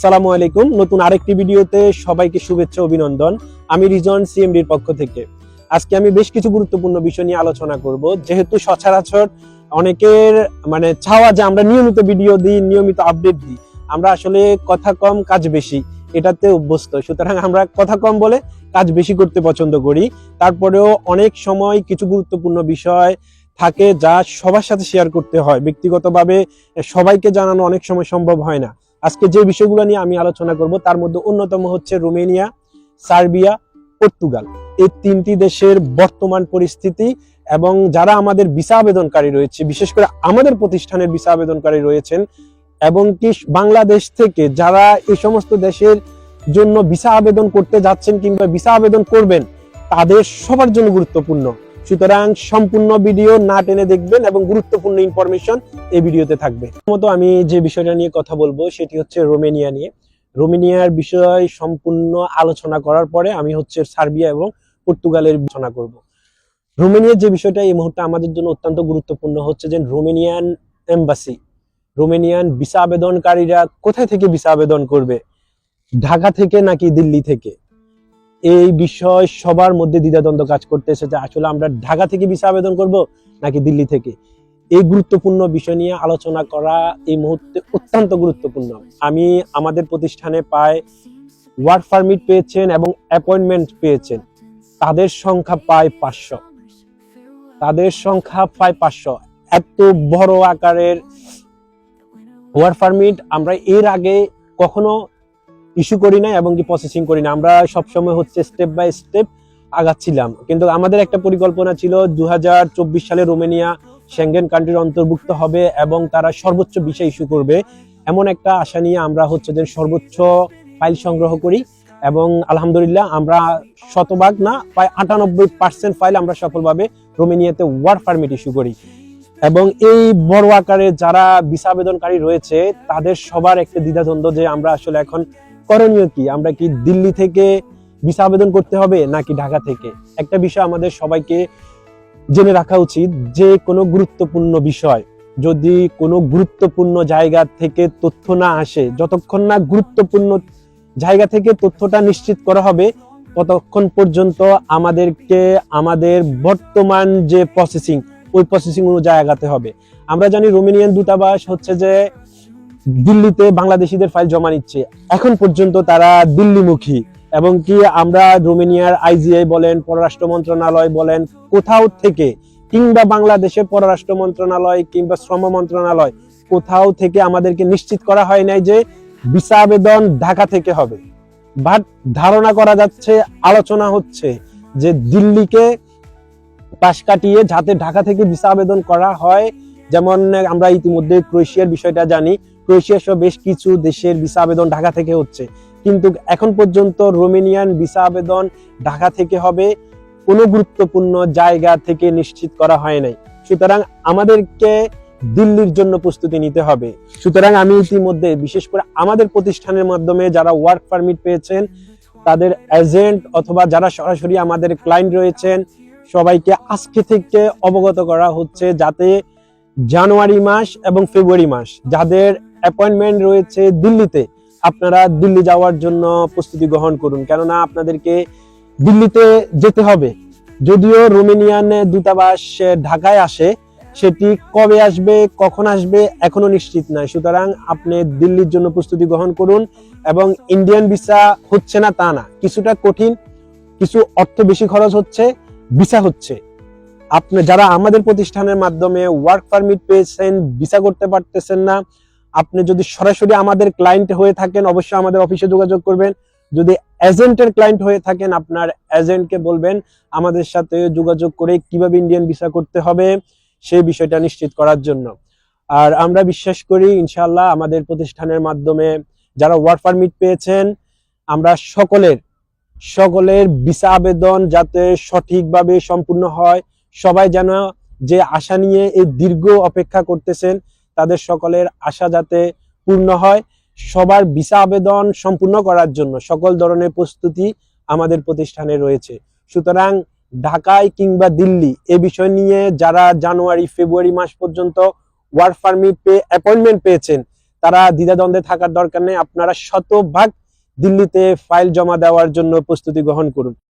সালামু আলাইকুম। নতুন আরেকটি ভিডিওতে সবাইকে শুভেচ্ছা, অভিনন্দন। আমি রিজন, সিএমডির পক্ষ থেকে। আজকে আমি বেশ কিছু গুরুত্বপূর্ণ বিষয় নিয়ে আলোচনা করব। যেহেতু সচরাচর অনেকের মানে চাওয়া যে আমরা নিয়মিত ভিডিও দিই, নিয়মিত আপডেট দিই, আমরা আসলে কথা কম, কাজ বেশি, এটাতে অভ্যস্ত। সুতরাং আমরা কথা কম বলে কাজ বেশি করতে পছন্দ করি। তারপরেও অনেক সময় কিছু গুরুত্বপূর্ণ বিষয় থাকে যা সবার সাথে শেয়ার করতে হয়। ব্যক্তিগতভাবে সবাইকে জানানো অনেক সময় সম্ভব হয় না। আজকে যে বিষয়গুলো নিয়ে আমি আলোচনা করব, তার মধ্যে অন্যতম হচ্ছে রোমেনিয়া, সার্বিয়া, পর্তুগাল। এই তিনটি দেশের বর্তমান পরিস্থিতি এবং যারা আমাদের ভিসা আবেদনকারী রয়েছে, বিশেষ করে আমাদের প্রতিষ্ঠানের ভিসা আবেদনকারী রয়েছেন এবং কি বাংলাদেশ থেকে যারা এই সমস্ত দেশের জন্য ভিসা আবেদন করতে যাচ্ছেন কিংবা ভিসা আবেদন করবেন, তাদের সবার জন্য গুরুত্বপূর্ণ। সুতরাং সম্পূর্ণ ভিডিও না টেনে দেখবেন এবং গুরুত্বপূর্ণ ইনফরমেশন এই ভিডিওতে থাকবে। মতো আমি যে বিষয়টা নিয়ে কথা বলব, সেটি হচ্ছে রোমেনিয়া নিয়ে। রোমেনিয়ার বিষয় সম্পূর্ণ আলোচনা করার পরে আমি হচ্ছে সার্বিয়া এবং পর্তুগালের আলোচনা করব। রোমেনিয়ার যে বিষয়টা, এই মুহূর্তে আমাদের জন্য অত্যন্ত গুরুত্বপূর্ণ হচ্ছে যে রোমেনিয়ান এম্বাসি, রোমেনিয়ান ভিসা আবেদনকারীরা কোথায় থেকে ভিসা আবেদন করবে? ঢাকা থেকে নাকি দিল্লি থেকে? এই বিষয় সবার মধ্যে দ্বিধাদ্বন্দ্ব কাজ করতেছে যে আসলে আমরা ঢাকা থেকে ভিসা আবেদন করব নাকি দিল্লি থেকে? এই গুরুত্বপূর্ণ বিষয় নিয়ে আলোচনা করা এই মুহূর্তে অত্যন্ত গুরুত্বপূর্ণ। আমি আমাদের প্রতিষ্ঠানে পায় ওয়ার্ক পারমিট পেয়েছেন এবং অ্যাপয়েন্টমেন্ট পেয়েছেন। তাদের সংখ্যা পায় পাঁচশো। তাদের সংখ্যা পায় পাঁচশো। এত বড় আকারের ওয়ার্ক পারমিট আমরা এর আগে কখনো ইস্যু করি না এবং কি প্রসেসিং করি না আমরা সবসময় হচ্ছে স্টেপ বাই স্টেপ আগাচ্ছিলাম। কিন্তু আমাদের একটা পরিকল্পনা ছিল দু হাজার চব্বিশ সালে রোমেনিয়া সেঙ্গেন কান্ট্রির অন্তর্ভুক্ত হবে এবং তারা সর্বোচ্চ বিষয় ইস্যু করবে। এমন একটা আশা নিয়ে আমরা হচ্ছে যে সর্বোচ্চ ফাইল সংগ্রহ করি এবং আলহামদুলিল্লাহ আমরা শতভাগ না, প্রায় আটানব্বই পার্সেন্ট ফাইল আমরা সফলভাবে রোমেনিয়াতে ওয়ার পারমিট ইস্যু করি। এবং এই বড় আকারে যারা ভিসা আবেদনকারী রয়েছে, তাদের সবার একটা দ্বিধাদ্বন্দ্ব যে আমরা আসলে এখন করণীয় কি? আমরা কি দিল্লি থেকে ভিসা আবেদন করতে হবে নাকি ঢাকা থেকে? একটা বিষয় আমাদের সবাইকে জেনে রাখা উচিত, যে কোনো গুরুত্বপূর্ণ বিষয় যদি কোনো গুরুত্বপূর্ণ জায়গা থেকে তথ্য না আসে, যতক্ষণ না গুরুত্বপূর্ণ জায়গা থেকে তথ্যটা নিশ্চিত করা হবে, ততক্ষণ পর্যন্ত আমাদেরকে, আমাদের বর্তমান যে প্রসেসিং ওই প্রসেসিং অনুযায়ী আগাতে হবে। আমরা জানি রোমেনিয়ান দূতাবাস হচ্ছে যে দিল্লিতে বাংলাদেশিদের ফাইল জমা নিচ্ছে। এখন পর্যন্ত তারা দিল্লিমুখী। এবং কি আমরা রোমেনিয়ার আইজিআই বলেন, পররাষ্ট্র মন্ত্রণালয় বলেন, কোথাও থেকে, কিংবা বাংলাদেশের পররাষ্ট্র মন্ত্রণালয় কিংবা শ্রম মন্ত্রণালয়, কোথাও থেকে আমাদেরকে নিশ্চিত করা হয় নাই যে ভিসা আবেদন ঢাকা থেকে হবে। বাট ধারণা করা যাচ্ছে, আলোচনা হচ্ছে যে দিল্লিকে পাশ কাটিয়ে যাতে ঢাকা থেকে ভিসা আবেদন করা হয় যেমন, আমরা ইতিমধ্যে ক্রোয়েশিয়ার বিষয়টা জানি, ক্রোয়েশিয়া সহ বেশ কিছু দেশের ভিসা আবেদন ঢাকা থেকে হচ্ছে। কিন্তু এখন পর্যন্ত রোমেনিয়ান ভিসা আবেদন ঢাকা থেকে হবে কোনো গুরুত্বপূর্ণ জায়গা থেকে নিশ্চিত করা হয় নাই। সুতরাং আমাদেরকে দিল্লির জন্য প্রস্তুতি নিতে হবে। সুতরাং আমি ইতিমধ্যে, বিশেষ করে আমাদের প্রতিষ্ঠানের মাধ্যমে যারা ওয়ার্ক পারমিট পেয়েছেন, তাদের এজেন্ট অথবা যারা সরাসরি আমাদের ক্লায়েন্ট রয়েছেন, সবাইকে আজকে থেকে অবগত করা হচ্ছে যাতে জানুয়ারি মাস এবং ফেব্রুয়ারি মাস, যাদের অ্যাপয়েন্টমেন্ট রয়েছে দিল্লিতে, আপনারা দিল্লি যাওয়ার জন্য প্রস্তুতি গ্রহণ করুন। কেননা আপনাদেরকে দিল্লিতে যেতে হবে। যদিও রোমেনিয়ান দূতাবাস ঢাকায় আসে, সেটি কবে আসবে, কখন আসবে, এখনও নিশ্চিত নয়। সুতরাং আপনি দিল্লির জন্য প্রস্তুতি গ্রহণ করুন এবং ইন্ডিয়ান ভিসা হচ্ছে না তা না। কিছুটা কঠিন, কিছু অর্থ বেশি খরচ হচ্ছে, ভিসা হচ্ছে। আপনি যারা আমাদের প্রতিষ্ঠানের মাধ্যমে ওয়ার্ক পারমিট পেয়েছেন ভিসা করতে পারতেছেন না, আপনি যদি সরাসরি আমাদের ক্লায়েন্ট হয়ে থাকেন, অবশ্যই আমাদের অফিসে যোগাযোগ করবেন। যদি এজেন্টের ক্লায়েন্ট হয়ে থাকেন, আপনার এজেন্টকে বলবেন আমাদের সাথে যোগাযোগ করে কীভাবে ইন্ডিয়ান ভিসা করতে হবে, সেই বিষয়টা নিশ্চিত করার জন্য। আর আমরা বিশ্বাস করি, ইনশাআল্লাহ, আমাদের প্রতিষ্ঠানের মাধ্যমে যারা ওয়ার্ক পারমিট পেয়েছেন, আমরা সকলের সকলের ভিসা আবেদন যাতে সঠিকভাবে সম্পূর্ণ হয় সবাই যেন যে আশা নিয়ে এই দীর্ঘ অপেক্ষা করতেছেন, তাদের সকলের আশা যাতে পূর্ণ হয়, সবার ভিসা আবেদন সম্পূর্ণ করার জন্য সকল ধরনের প্রস্তুতি আমাদের প্রতিষ্ঠানে রয়েছে। সুতরাং ঢাকায় কিংবা দিল্লি এ বিষয় নিয়ে যারা জানুয়ারি, ফেব্রুয়ারি মাস পর্যন্ত ওয়ার্ক পারমিট পেয়ে অ্যাপয়েন্টমেন্ট পেয়েছেন, তারা দ্বিধাদ্বন্দ্বে থাকার দরকার নেই। আপনারা শতভাগ দিল্লিতে ফাইল জমা দেওয়ার জন্য প্রস্তুতি গ্রহণ করুন।